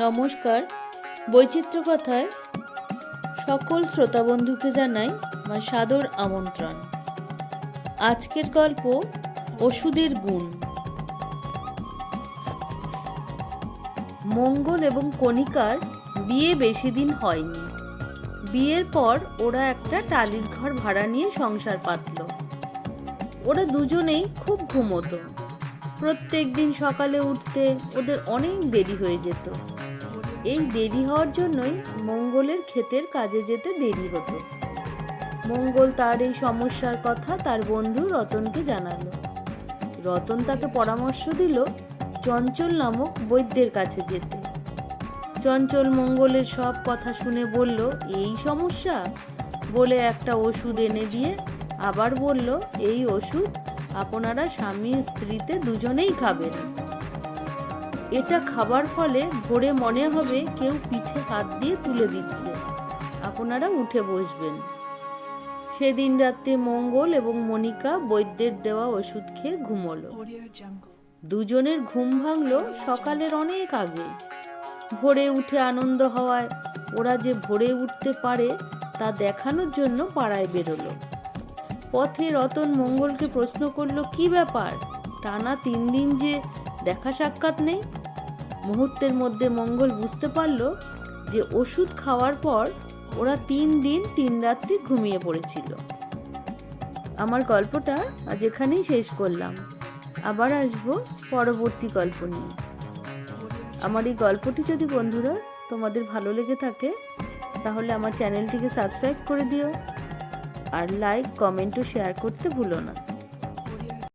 নমস্কার। বৈচিত্র্য কথায় সকল শ্রোতা বন্ধুকে জানাই আমার সাদর আমন্ত্রণ। আজকের গল্প ওষুধের গুণ। মঙ্গল এবং কণিকার বিয়ে বেশি দিন হয়নি। বিয়ের পর ওরা একটা টালির ঘর ভাড়া নিয়ে সংসার পাতল। ওরা দুজনেই খুব ঘুমোতো। প্রত্যেক দিন সকালে উঠতে ওদের অনেক দেরি হয়ে যেত। এই দেরি হওয়ার জন্যই মঙ্গলের ক্ষেতের কাজে যেতে দেরি হতো। মঙ্গল তার এই সমস্যার কথা তার বন্ধু রতনকে জানালো। রতন তাকে পরামর্শ দিল চঞ্চল নামক বৈদ্যের কাছে যেতে। চঞ্চল মঙ্গলের সব কথা শুনে বলল, এই সমস্যা? বলে একটা ওষুধ এনে দিয়ে আবার বলল, এই ওষুধ আপনারা স্বামী স্ত্রীতে দুজনেই খাবেন। এটা খাবার ফলে ভোরে মনে হবে কেউ পিঠে হাত দিয়ে তুলে দিচ্ছে। আপনারা উঠে বসবেন। সেদিন রাতে মঙ্গল এবং মনিকা বৈদ্যের দেওয়া ওষুধ খেয়ে ঘুমোলো। দুজনের ঘুম ভাঙলো সকালের অনেক আগে। ভোরে উঠে আনন্দ হওয়ায় ওরা যে ভোরে উঠতে পারে তা দেখানোর জন্য পাড়ায় বেরোলো। পথে রতন মঙ্গলকে প্রশ্ন করল, কি ব্যাপার? টানা তিন দিন যে দেখা সাক্ষাৎ নেই? মুহূর্তের মধ্যে মঙ্গল বুঝতে পারল যে ওষুধ খাওয়ার পর ওরা তিন দিন তিন রাত্রি ঘুমিয়ে পড়েছিল। আমার গল্পটা আজ এখানেই শেষ করলাম। আবার আসব পরবর্তী গল্প নিয়ে। আমার এই গল্পটি যদি বন্ধুরা তোমাদের ভালো লেগে থাকে, তাহলে আমার চ্যানেলটিকে সাবস্ক্রাইব করে দিও। আর লাইক কমেন্ট ও শেয়ার করতে ভুলো না।